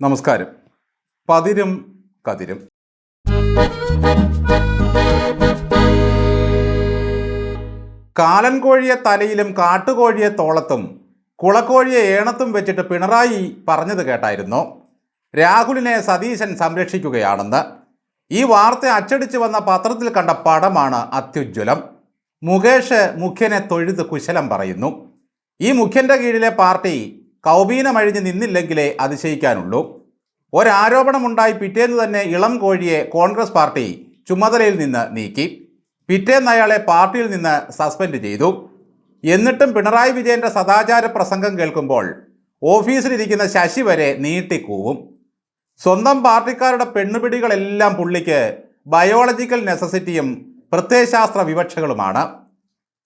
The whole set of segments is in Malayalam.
നമസ്കാരം. പതിരും കതിരും. കാലൻ കോഴിയെ തലയിലും കാട്ടുകോഴിയെ തോളത്തും കുളക്കോഴിയെ ഏണത്തും വെച്ചിട്ട് പിണറായി പറഞ്ഞത് കേട്ടായിരുന്നു. രാഹുലിനെ സതീശൻ സംരക്ഷിക്കുകയാണെന്ന്. ഈ വാർത്ത അച്ചടിച്ചു വന്ന പത്രത്തിൽ കണ്ട പടമാണ് അത്യുജ്വലം. മുകേഷ് മുഖ്യനെ തൊഴുത് കുശലം പറയുന്നു. ഈ മുഖ്യന്റെ കീഴിലെ പാർട്ടി കൗബീനമഴിഞ്ഞ് നിന്നില്ലെങ്കിലേ അതിശയിക്കാനുള്ളൂ. ഒരാരോപണമുണ്ടായി പിറ്റേന്ന് തന്നെ ഇളം കോഴിയെ കോൺഗ്രസ് പാർട്ടി ചുമതലയിൽ നിന്ന് നീക്കി. പിറ്റേന്ന് അയാളെ പാർട്ടിയിൽ നിന്ന് സസ്പെൻഡ് ചെയ്തു. എന്നിട്ടും പിണറായി വിജയന്റെ സദാചാര പ്രസംഗം കേൾക്കുമ്പോൾ ഓഫീസിലിരിക്കുന്ന ശശി വരെ നീട്ടിക്കൂവും. സ്വന്തം പാർട്ടിക്കാരുടെ പെണ്ണുപിടികളെല്ലാം പുള്ളിക്ക് ബയോളജിക്കൽ നെസസിറ്റിയും പ്രത്യയശാസ്ത്ര വിവക്ഷകളുമാണ്.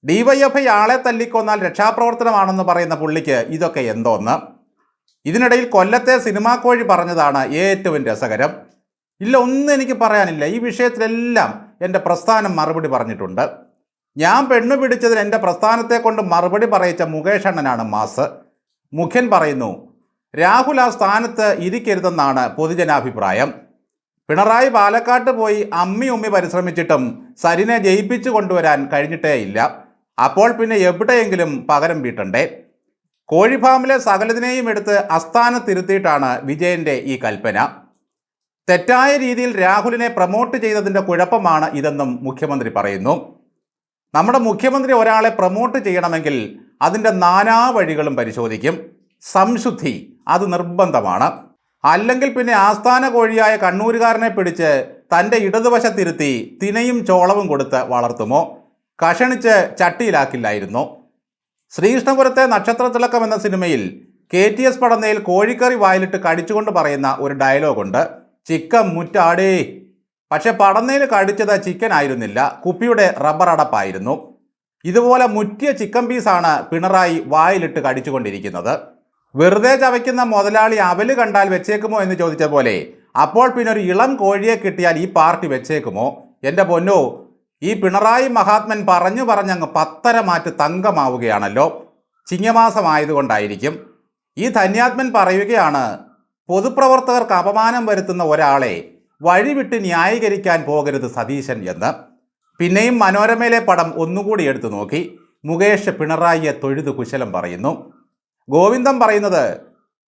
ഡിവൈഎഫ്ഐ ആളെ തല്ലിക്കൊന്നാൽ രക്ഷാപ്രവർത്തനമാണെന്ന് പറയുന്ന പുള്ളിക്ക് ഇതൊക്കെ എന്തോന്ന്? ഇതിനിടയിൽ കൊല്ലത്തെ സിനിമാ കോഴി പറഞ്ഞതാണ് ഏറ്റവും രസകരം. ഇല്ല ഒന്നും എനിക്ക് പറയാനില്ല. ഈ വിഷയത്തിലെല്ലാം എന്റെ പ്രസ്ഥാനം മറുപടി പറഞ്ഞിട്ടുണ്ട്. ഞാൻ പെണ്ണു പിടിച്ചതിന് എന്റെ പ്രസ്ഥാനത്തെ കൊണ്ട് മറുപടി പറയിച്ച മുകേഷ് അണ്ണനാണ് മാസ്. മുഖ്യൻ പറയുന്നു രാഹുൽ ആ സ്ഥാനത്ത് ഇരിക്കരുതെന്നാണ് പൊതുജനാഭിപ്രായം. പിണറായി പാലക്കാട്ട് പോയി അമ്മി ഉമ്മി പരിശ്രമിച്ചിട്ടും സരിനെ ജയിപ്പിച്ചു കൊണ്ടുവരാൻ കഴിഞ്ഞിട്ടേയില്ല. അപ്പോൾ പിന്നെ എവിടെയെങ്കിലും പകരം വീട്ടണ്ടേ? കോഴിഫാമിലെ സകലതിനെയും എടുത്ത് അസ്ഥാനത്തിരുത്തിയിട്ടാണ് വിജയന്റെ ഈ കൽപ്പന. തെറ്റായ രീതിയിൽ രാഹുലിനെ പ്രമോട്ട് ചെയ്തതിന്റെ കുഴപ്പമാണ് ഇതെന്നും മുഖ്യമന്ത്രി പറയുന്നു. നമ്മുടെ മുഖ്യമന്ത്രി ഒരാളെ പ്രൊമോട്ട് ചെയ്യണമെങ്കിൽ അതിന്റെ നാനാ വഴികളും പരിശോധിക്കും. സംശുദ്ധി അത് നിർബന്ധമാണ്. അല്ലെങ്കിൽ പിന്നെ ആസ്ഥാന കോഴിയായ കണ്ണൂരുകാരനെ പിടിച്ച് തന്റെ ഇടതുവശത്തിരുത്തി തിനയും ചോളവും കൊടുത്ത് വളർത്തുമോ? കഷണിച്ച് ചട്ടിയിലാക്കില്ലായിരുന്നു. ശ്രീകൃഷ്ണപുരത്തെ നക്ഷത്രത്തിളക്കം എന്ന സിനിമയിൽ കെ ടി എസ് പടന്നയിൽ കോഴിക്കറി വായിലിട്ട് കടിച്ചുകൊണ്ട് പറയുന്ന ഒരു ഡയലോഗുണ്ട്. ചിക്കൻ മുറ്റാടേ. പക്ഷെ പടന്നയിൽ കടിച്ചത് ചിക്കൻ ആയിരുന്നില്ല. കുപ്പിയുടെ റബ്ബർ അടപ്പായിരുന്നു. ഇതുപോലെ മുറ്റിയ ചിക്കൻ പീസാണ് പിണറായി വായിലിട്ട് കടിച്ചുകൊണ്ടിരിക്കുന്നത്. വെറുതെ ചവയ്ക്കുന്ന മുതലാളി അവൽ കണ്ടാൽ വെച്ചേക്കുമോ എന്ന് ചോദിച്ച പോലെ അപ്പോൾ പിന്നെ ഒരു ഇളം കോഴിയെ കിട്ടിയാൽ ഈ പാർട്ടി വെച്ചേക്കുമോ? എന്റെ പൊന്നോ ഈ പിണറായി മഹാത്മൻ പറഞ്ഞു പറഞ്ഞങ്ങ് പത്തര മാറ്റ് തങ്കമാവുകയാണല്ലോ. ചിങ്ങമാസമായതുകൊണ്ടായിരിക്കും. ഈ ധന്യാത്മൻ പറയുകയാണ് പൊതുപ്രവർത്തകർക്ക് അപമാനം വരുത്തുന്ന ഒരാളെ വഴിവിട്ട് ന്യായീകരിക്കാൻ പോകരുത് സതീശൻ എന്ന്. പിന്നെയും മനോരമയിലെ പടം ഒന്നുകൂടി എടുത്തു നോക്കി. മുകേഷ് പിണറായിയെ തൊഴുതു കുശലം പറയുന്നു. ഗോവിന്ദം പറയുന്നത്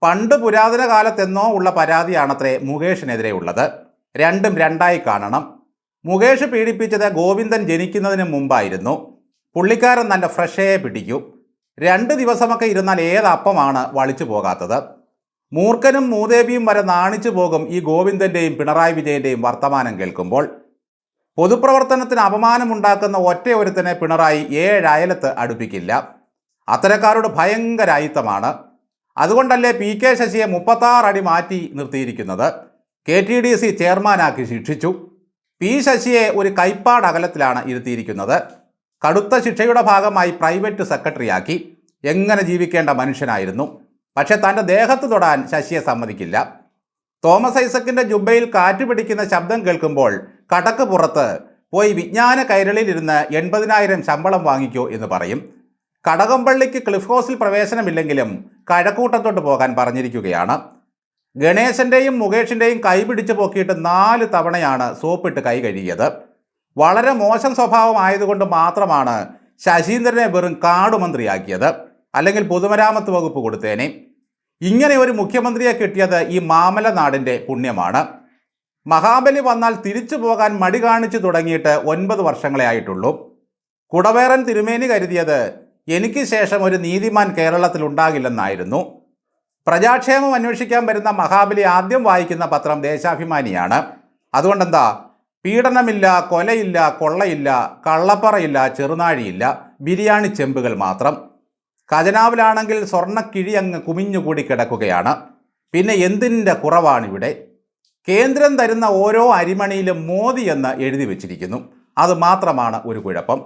പണ്ട് പുരാതന കാലത്തെന്നോ ഉള്ള പരാതിയാണത്രേ മുകേഷിനെതിരെ ഉള്ളത്. രണ്ടും രണ്ടായി കാണണം. മുകേഷ് പീഡിപ്പിച്ചത് ഗോവിന്ദൻ ജനിക്കുന്നതിന് മുമ്പായിരുന്നു. പുള്ളിക്കാരൻ നല്ല ഫ്രഷയെ പിടിക്കൂ. രണ്ട് ദിവസമൊക്കെ ഇരുന്നാൽ ഏതപ്പമാണ് വളിച്ചു പോകാത്തത്? മൂർഖനും മൂദേവിയും വരെ നാണിച്ചു പോകും ഈ ഗോവിന്ദന്റെയും പിണറായി വിജയന്റെയും വർത്തമാനം കേൾക്കുമ്പോൾ. പൊതുപ്രവർത്തനത്തിന് അപമാനമുണ്ടാക്കുന്ന ഒറ്റ ഒറ്റയൊരുത്തനെ പിണറായി ഏഴയലത്ത് അടുപ്പിക്കില്ല. അത്തരക്കാരോട് ഭയങ്കര അതുകൊണ്ടല്ലേ പി കെ ശശിയെ മുപ്പത്താറടി മാറ്റി നിർത്തിയിരിക്കുന്നത്? കെ ടി ഡി സി ചെയർമാനാക്കി ശിക്ഷിച്ചു. പി ശശിയെ ഒരു കൈപ്പാട് അകലത്തിലാണ് ഇരുത്തിയിരിക്കുന്നത്. കടുത്ത ശിക്ഷയുടെ ഭാഗമായി പ്രൈവറ്റ് സെക്രട്ടറിയാക്കി. എങ്ങനെ ജീവിക്കേണ്ട മനുഷ്യനായിരുന്നു. പക്ഷെ തന്റെ ദേഹത്ത് തൊടാൻ ശശിയെ സമ്മതിക്കില്ല. തോമസ് ഐസക്കിന്റെ ജുബയിൽ കാറ്റ് പിടിക്കുന്ന ശബ്ദം കേൾക്കുമ്പോൾ കടക്ക് പുറത്ത് പോയി വിജ്ഞാന കൈരളിലിരുന്ന് എൺപതിനായിരം ശമ്പളം വാങ്ങിക്കൂ എന്ന് പറയും. കടകംപള്ളിക്ക് ക്ലിഫ് ഹൗസിൽ പ്രവേശനമില്ലെങ്കിലും കഴക്കൂട്ടത്തോട്ട് പോകാൻ പറഞ്ഞിരിക്കുകയാണ്. ഗണേശന്റെയും മുകേഷിന്റെയും കൈ പിടിച്ചു പൊക്കിയിട്ട് നാല് തവണയാണ് സോപ്പിട്ട് കൈ കഴുകിയത്. വളരെ മോശം സ്വഭാവം ആയതുകൊണ്ട് മാത്രമാണ് ശശീന്ദ്രനെ വെറും കാടുമന്ത്രിയാക്കിയത്. അല്ലെങ്കിൽ പൊതുമരാമത്ത് വകുപ്പ് കൊടുത്തേനെ. ഇങ്ങനെ ഒരു മുഖ്യമന്ത്രിയെ കിട്ടിയത് ഈ മാമല നാടിന്റെ പുണ്യമാണ്. മഹാബലി വന്നാൽ തിരിച്ചു പോകാൻ മടി കാണിച്ചു തുടങ്ങിയിട്ട് ഒൻപത് വർഷങ്ങളെ ആയിട്ടുള്ളൂ. കുടവേറൻ തിരുമേനി കരുതിയത് എനിക്ക് ശേഷം ഒരു നീതിമാൻ കേരളത്തിൽ ഉണ്ടാകില്ലെന്നായിരുന്നു. പ്രജാക്ഷേമം അന്വേഷിക്കാൻ വരുന്ന മഹാബലി ആദ്യം വായിക്കുന്ന പത്രം ദേശാഭിമാനിയാണ്. അതുകൊണ്ടെന്താ? പീഡനമില്ല കൊലയില്ല കൊള്ളയില്ല കള്ളപ്പറയില്ല ചെറുനാഴിയില്ല ബിരിയാണി ചെമ്പുകൾ മാത്രം. ഖജനാവിലാണെങ്കിൽ സ്വർണക്കിഴി അങ്ങ് കുമിഞ്ഞുകൂടി കിടക്കുകയാണ്. പിന്നെ എന്തിന്റെ കുറവാണിവിടെ? കേന്ദ്രം തരുന്ന ഓരോ അരിമണിയിലും മോദി എന്ന് എഴുതി വച്ചിരിക്കുന്നു. അത് മാത്രമാണ് ഒരു കുഴപ്പം.